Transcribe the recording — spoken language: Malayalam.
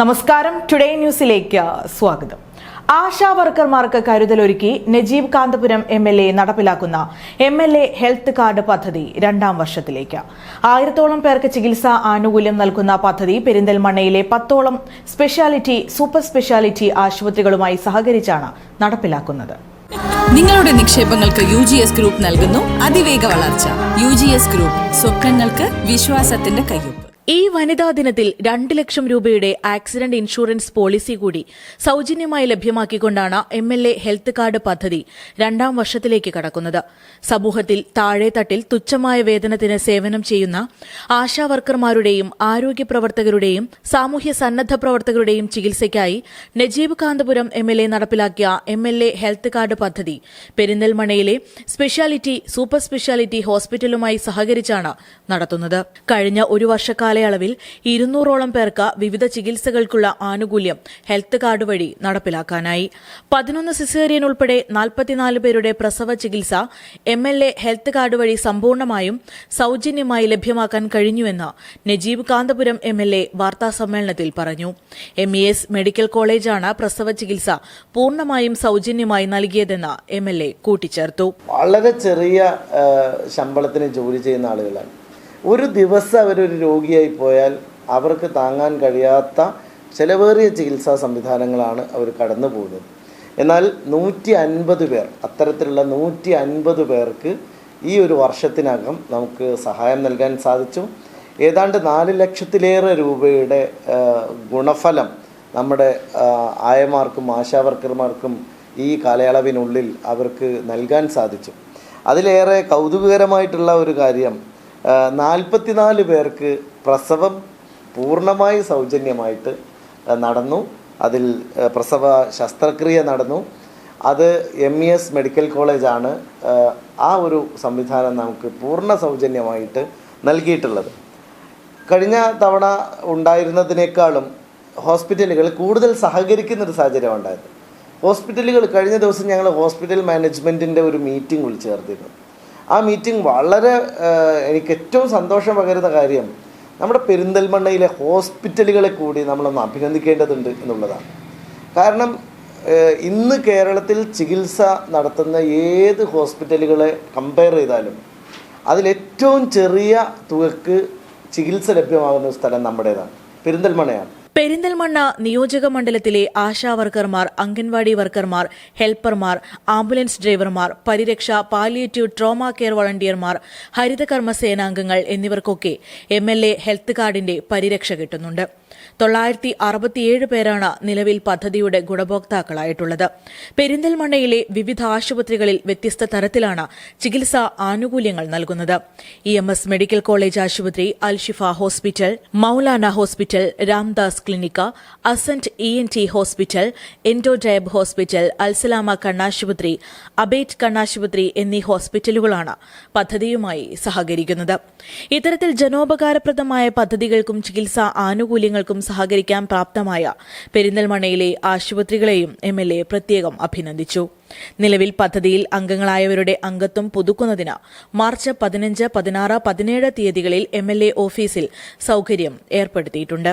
നമസ്കാരം. ടുഡേ ന്യൂസിലേക്ക് സ്വാഗതം. ആശാ വർക്കർമാർക്ക് കരുതലൊരുക്കി Najeeb Kanthapuram M L A നടപ്പിലാക്കുന്ന M L A health card പദ്ധതി രണ്ടാം വർഷത്തിലേക്ക്. ആയിരത്തോളം പേർക്ക് ചികിത്സാ ആനുകൂല്യം നൽകുന്ന പദ്ധതി പെരിന്തൽമണ്ണയിലെ പത്തോളം സ്പെഷ്യാലിറ്റി സൂപ്പർ സ്പെഷ്യാലിറ്റി ആശുപത്രികളുമായി സഹകരിച്ചാണ് നടപ്പിലാക്കുന്നത്. നിങ്ങളുടെ നിക്ഷേപങ്ങൾക്ക് യു ജി എസ് ഗ്രൂപ്പ് നൽകുന്നു. അതിവേഗ വളർച്ച. യു ജി എസ് ഗ്രൂപ്പ് സ്വപ്നങ്ങൾക്ക് വിശ്വാസത്തിന്റെ കയ്യൊപ്പ്. ഈ വനിതാ ദിനത്തിൽ രണ്ട് ലക്ഷം രൂപയുടെ ആക്സിഡന്റ് ഇൻഷുറൻസ് പോളിസി കൂടി സൌജന്യമായി ലഭ്യമാക്കിക്കൊണ്ടാണ് M L A health card പദ്ധതി രണ്ടാം വർഷത്തിലേക്ക് കടക്കുന്നത്. സമൂഹത്തിൽ താഴെത്തട്ടിൽ തുച്ഛമായ വേതനത്തിന് സേവനം ചെയ്യുന്ന ആശാവർക്കർമാരുടെയും ആരോഗ്യ പ്രവർത്തകരുടെയും സാമൂഹ്യ സന്നദ്ധ പ്രവർത്തകരുടെയും ചികിത്സയ്ക്കായി Najeeb Kanthapuram M L A നടപ്പിലാക്കിയ M L A health card പദ്ധതി പെരിന്തൽമണയിലെ സ്പെഷ്യാലിറ്റി സൂപ്പർ സ്പെഷ്യാലിറ്റി ഹോസ്പിറ്റലുമായി സഹകരിച്ചാണ് നടത്തുന്നത്. കഴിഞ്ഞ ഒരു വർഷക്കാലയളവിൽ ഇരുന്നൂറോളം പേർക്ക് വിവിധ ചികിത്സകൾക്കുള്ള ആനുകൂല്യം ഹെൽത്ത് കാർഡ് വഴി നടപ്പിലാക്കാനായി. പതിനൊന്ന് സിസേറിയൻ ഉൾപ്പെടെ നാൽപ്പത്തിനാല് പേരുടെ പ്രസവ ചികിത്സ M L A health card വഴി സമ്പൂർണമായും സൌജന്യമായി ലഭ്യമാക്കാൻ കഴിഞ്ഞുവെന്ന് Najeeb Kanthapuram M L A വാർത്താസമ്മേളനത്തിൽ പറഞ്ഞു. എം ഇ എസ് മെഡിക്കൽ കോളേജാണ് പ്രസവ ചികിത്സ പൂർണമായും സൌജന്യമായി നൽകിയതെന്ന് എം എൽ എ കൂട്ടിച്ചേർത്തു. വളരെ ചെറിയ ശമ്പളത്തിന് ജോലി ചെയ്യുന്ന ആളുകളാണ്. ഒരു ദിവസം അവരൊരു രോഗിയായി പോയാൽ അവർക്ക് താങ്ങാൻ കഴിയാത്ത ചിലവേറിയ ചികിത്സാ സംവിധാനങ്ങളാണ് അവർ കടന്നു പോകുന്നത്. എന്നാൽ നൂറ്റി അൻപത് പേർ അത്തരത്തിലുള്ള നൂറ്റി അൻപത് പേർക്ക് ഈ ഒരു വർഷത്തിനകം നമുക്ക് സഹായം നൽകാൻ സാധിച്ചു. ഏതാണ്ട് നാല് ലക്ഷത്തിലേറെ രൂപയുടെ ഗുണഫലം നമ്മുടെ ആയമാർക്കും ആശാവർക്കർമാർക്കും ഈ കാലയളവിനുള്ളിൽ അവർക്ക് നൽകാൻ സാധിച്ചു. അതിലേറെ കൗതുകകരമായിട്ടുള്ള ഒരു കാര്യം നാൽപ്പത്തിനാല് പേർക്ക് പ്രസവം പൂർണമായി സൗജന്യമായിട്ട് നടന്നു. അതിൽ പ്രസവ ശസ്ത്രക്രിയ നടന്നു. അത് എം ഇ എസ് മെഡിക്കൽ കോളേജാണ് ആ, ഒരു സംവിധാനം നമുക്ക് പൂർണ സൗജന്യമായിട്ട് നൽകിയിട്ടുള്ളത്. കഴിഞ്ഞ തവണ ഉണ്ടായിരുന്നതിനേക്കാളും ഹോസ്പിറ്റലുകൾ കൂടുതൽ സഹകരിക്കുന്നൊരു സാഹചര്യം ഉണ്ടായത്. ഹോസ്പിറ്റലുകൾ കഴിഞ്ഞ ദിവസം ഞങ്ങൾ ഹോസ്പിറ്റൽ മാനേജ്മെന്റിന്റെ ഒരു മീറ്റിംഗ് വിളിച്ചു ചേർത്തിരുന്നു. ആ മീറ്റിംഗ് വളരെ എനിക്ക് ഏറ്റവും സന്തോഷം പകരുന്ന കാര്യം നമ്മുടെ പെരിന്തൽമണ്ണയിലെ ഹോസ്പിറ്റലുകളെ കൂടി നമ്മളൊന്ന് അഭിനന്ദിക്കേണ്ടതുണ്ട് എന്നുള്ളതാണ്. കാരണം ഇന്ന് കേരളത്തിൽ ചികിത്സ നടത്തുന്ന ഏത് ഹോസ്പിറ്റലുകളെ കമ്പയർ ചെയ്താലും അതിലേറ്റവും ചെറിയ തുകക്ക് ചികിത്സ ലഭ്യമാകുന്ന സ്ഥലം നമ്മുടേതാണ് പെരിന്തൽമണ്ണയാണ്. പെരിന്തൽമണ്ണ നിയോജക മണ്ഡലത്തിലെ ആശാ വർക്കർമാർ അംഗൻവാടി വർക്കർമാർ ഹെൽപ്പർമാർ ആംബുലൻസ് ഡ്രൈവർമാർ പരിരക്ഷ പാലിയേറ്റീവ് ട്രോമ കെയർ വളണ്ടിയർമാർ ഹരിതകർമ്മ സേനാംഗങ്ങൾ എന്നിവർക്കൊക്കെ എം എൽ എ ഹെൽത്ത് കാർഡിന്റെ പരിരക്ഷ കിട്ടുന്നുണ്ട്. തൊള്ളായിരത്തി അറുപത്തിയേഴ് പേരാണ് നിലവിൽ പദ്ധതിയുടെ ഗുണഭോക്താക്കളായിട്ടുള്ളത്. പെരിന്തൽമണ്ണയിലെ വിവിധ ആശുപത്രികളിൽ വ്യത്യസ്ത തരത്തിലാണ് ചികിത്സാ ആനുകൂല്യങ്ങൾ നൽകുന്നത്. E M S medical college ആശുപത്രി Alshifa hospital Maulana hospital Ramdas clinic Ascent E N T hospital Endodiab hospital Alsalama കണ്ണാശുപത്രി അബേറ്റ് കണ്ണാശുപത്രി എന്നീ ഹോസ്പിറ്റലുകളാണ് പദ്ധതിയുമായി സഹകരിക്കുന്നത്. ഇത്തരത്തിൽ ജനോപകാരപ്രദമായ പദ്ധതികൾക്കും ചികിത്സാ ആനുകൂല്യങ്ങൾക്കും സഹകരിക്കാൻ പ്രാപ്തമായ പെരിന്തൽമണ്ണയിലെ ആശുപത്രികളെയും എം എൽ എ പ്രത്യേകം അഭിനന്ദിച്ചു. നിലവിൽ പദ്ധതിയിൽ അംഗങ്ങളായവരുടെ അംഗത്വം പുതുക്കുന്നതിന് മാർച്ച് പതിനഞ്ച് പതിനാറ് പതിനേഴ് തീയതികളിൽ എ ഓഫീസിൽ സൌകര്യം ഏർപ്പെടുത്തിയിട്ടുണ്ട്.